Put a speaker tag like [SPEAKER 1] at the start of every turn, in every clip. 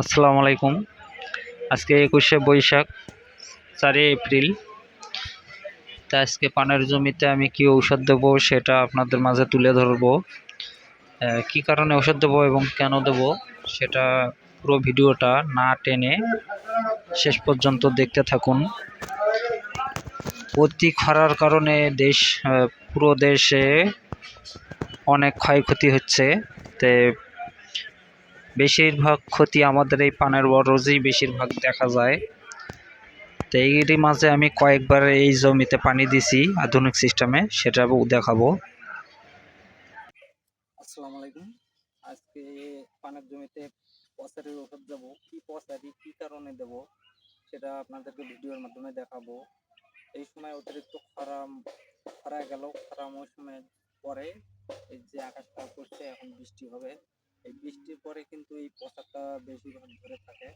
[SPEAKER 1] আসসালামু আলাইকুম। আজকে একুশে বৈশাখ, চারই এপ্রিল। তা আজকে পানের জমিতে আমি কি ঔষধ দেবো সেটা আপনাদের মাঝে তুলে ধরবো। কি কারণে ঔষধ দেবো এবং কেন দেবো সেটা পুরো ভিডিওটা না টেনে শেষ পর্যন্ত দেখতে থাকুন। অতি খরার কারণে দেশ পুরো দেশে অনেক ক্ষয়ক্ষতি হচ্ছে। তে বেশিরভাগ ক্ষতি আমাদের এই পানের বরজেই বেশিরভাগ দেখা যায়। তো এরই মাঝে আমি কয়েকবার এই জমিতে পানি দিছি আধুনিক সিস্টেমে, সেটা দেখাবো।
[SPEAKER 2] আসসালামু আলাইকুম। আজকে পানের জমিতে পচারির ওষুধ দেবো কি পচারি, কি কারণে দেবো, সেটা আপনাদেরকে ভিডিওর মাধ্যমে দেখাবো। এই সময় অতিরিক্ত খরা খরা গেল, খরা মৌসুমের পরে এই যে আকাশটা করছে এখন বৃষ্টি হবে। এই বৃষ্টির পরে কিন্তু এই পচারটা বেশিরভাগ ধরে থাকে।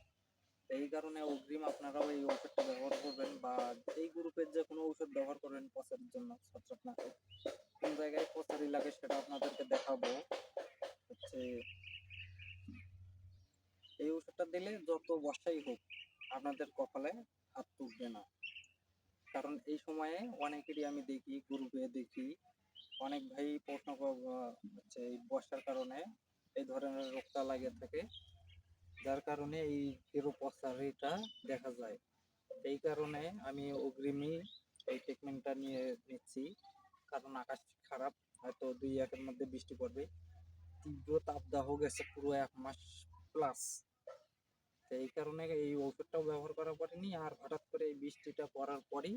[SPEAKER 2] এই কারণে অগ্রিম আপনারাও এই ওষুধটা ব্যবহার করবেন বা এই গ্রুপের যে কোনো ওষুধ ব্যবহার করবেন পচারির জন্য কোন জায়গায় পচারি লাগে সেটা আপনাদেরকে দেখাবো। হচ্ছে এই ওষুধটা দিলে যত বর্ষাই হোক আপনাদের কপালে হাত তুলবে না। কারণ এই সময়ে অনেকেরই আমি দেখি, গ্রুপে দেখি, অনেক ভাই প্রশ্ন হচ্ছে এই বর্ষার কারণে এই ধরনের রোগটা লাগে থাকে, যার কারণে এই কেরো পচারিটা দেখা যায়। এই কারণে আমি অগ্রিমী এই ট্রিটমেন্টটা নিয়ে নিচ্ছি, কারণ আকাশ খারাপ, হয়তো দুই একের মধ্যে বৃষ্টি পড়বে। তীব্র তাপদাহ গেছে পুরো এক মাস প্লাস এই কারণে এই ওষুধটাও ব্যবহার করা পড়েনি, আর হঠাৎ করে এই বৃষ্টিটা পড়ার পরেই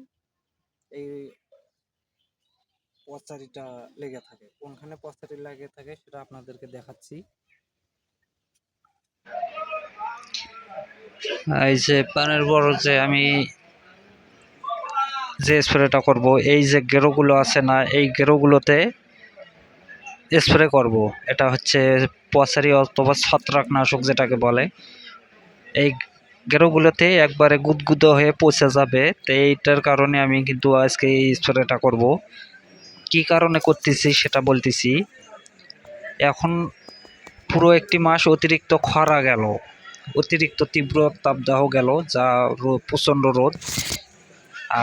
[SPEAKER 2] এই পচারিটা লেগে থাকে। কোনখানে পচারি লেগে থাকে সেটা আপনাদেরকে দেখাচ্ছি।
[SPEAKER 1] এই যে পানের বড় যে আমি যে স্প্রেটা করব, এই যে গেরোগুলো আছে না, এই গেরোগুলোতে স্প্রে করব। এটা হচ্ছে পচারি অথবা ছত্রাকনাশক যেটাকে বলে। এই গেরোগুলোতে একবারে গুদগুদো হয়ে পচে যাবে। তো এইটার কারণে আমি কিন্তু আজকে এই স্প্রেটা করব। কি কারণে করতেছি সেটা বলতেছি। এখন পুরো একটি মাস অতিরিক্ত খরা গেল, অতিরিক্ত তীব্র তাপদাহ গেল, যা প্রচণ্ড রোদ।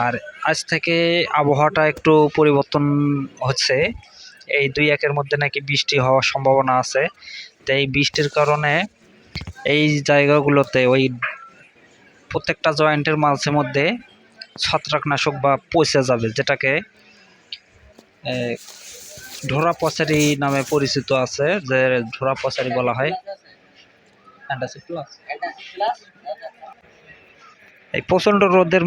[SPEAKER 1] আর আজ থেকে আবহাওয়াটা একটু পরিবর্তন হচ্ছে। এই দুই একের মধ্যে নাকি বৃষ্টি হওয়ার সম্ভাবনা আছে। তো এই বৃষ্টির কারণে এই জায়গাগুলোতে ওই প্রত্যেকটা জয়েন্টের মাঝে মধ্যে ছত্রাকনাশক বা পচে যাবে, যেটাকে ঢোরা পচারি নামে পরিচিত আছে, যে ঢোরা পচারি বলা হয়। এই প্রচণ্ড রোদের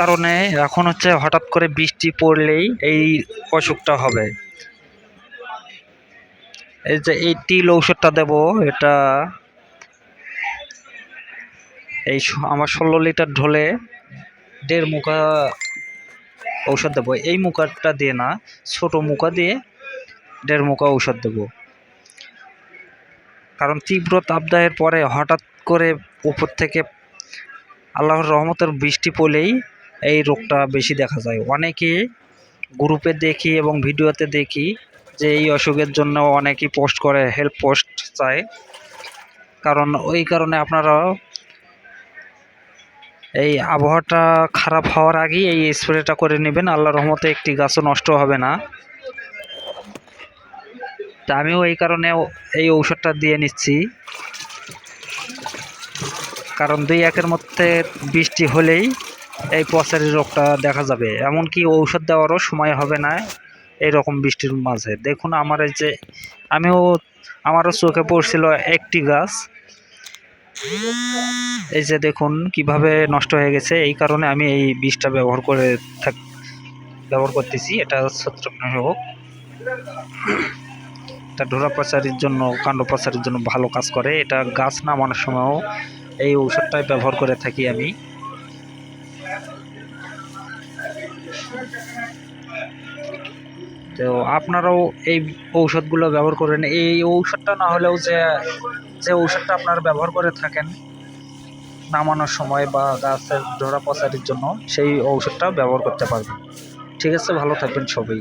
[SPEAKER 1] কারণে এখন হচ্ছে হঠাৎ করে বৃষ্টি পড়লেই এই অসুখটা হবে। এই যে এই তিল ঔষধটা দেব, এটা এই আমার ষোলো লিটার ঢোলে দেড় মুখা ঔষধ দেবো। এই মুখাটা দিয়ে না, ছোট মুখা দিয়ে দেড় মুখা ঔষধ দেবো। কারণ তীব্র তাপদাহের পরে হঠাৎ করে উপর থেকে আল্লাহর রহমতের বৃষ্টি পড়লেই এই রোগটা বেশি দেখা যায়। অনেকে গ্রুপে দেখি এবং ভিডিওতে দেখি যে এই অসুখের জন্য অনেকেই পোস্ট করে, হেল্প পোস্ট চায়। কারণ ওই কারণে আপনারা এই আবহাওয়াটা খারাপ হওয়ার আগেই এই স্প্রেটা করে নেবেন। আল্লাহ রহমতে একটি গাছও নষ্ট হবে না। তা আমিও এই কারণে এই ঔষধটা দিয়ে নিচ্ছি। কারণ দুই একের মধ্যে বৃষ্টি হলেই এই পচারি রোগটা দেখা যাবে। এমনকি ঔষধ দেওয়ারও সময় হবে না এই রকম বৃষ্টির মাঝে। দেখুন, আমার এই যে আমিও আমারও চোখে পড়ছিল একটি গাছ। এই যে দেখুন কীভাবে নষ্ট হয়ে গেছে, এই কারণে আমি এই বীজটা ব্যবহার করে থাক, ব্যবহার করতেছি। এটা ছত্রাকনাশক এটা ডোরা পাচারির জন্য, কাণ্ড পাচারির জন্য ভালো কাজ করে। এটা গাছ নামানোর সময়ও এই ঔষধটাই ব্যবহার করে থাকি আমি। তো আপনারাও এই ঔষধগুলো ব্যবহার করেন। এই ঔষধটা না হলেও যে যে ঔষধটা আপনারা ব্যবহার করে থাকেন নামানোর সময় বা গাছের ধরা পচারির জন্য, সেই ঔষধটা ব্যবহার করতে পারবেন। ঠিক আছে, ভালো থাকবেন সবাই।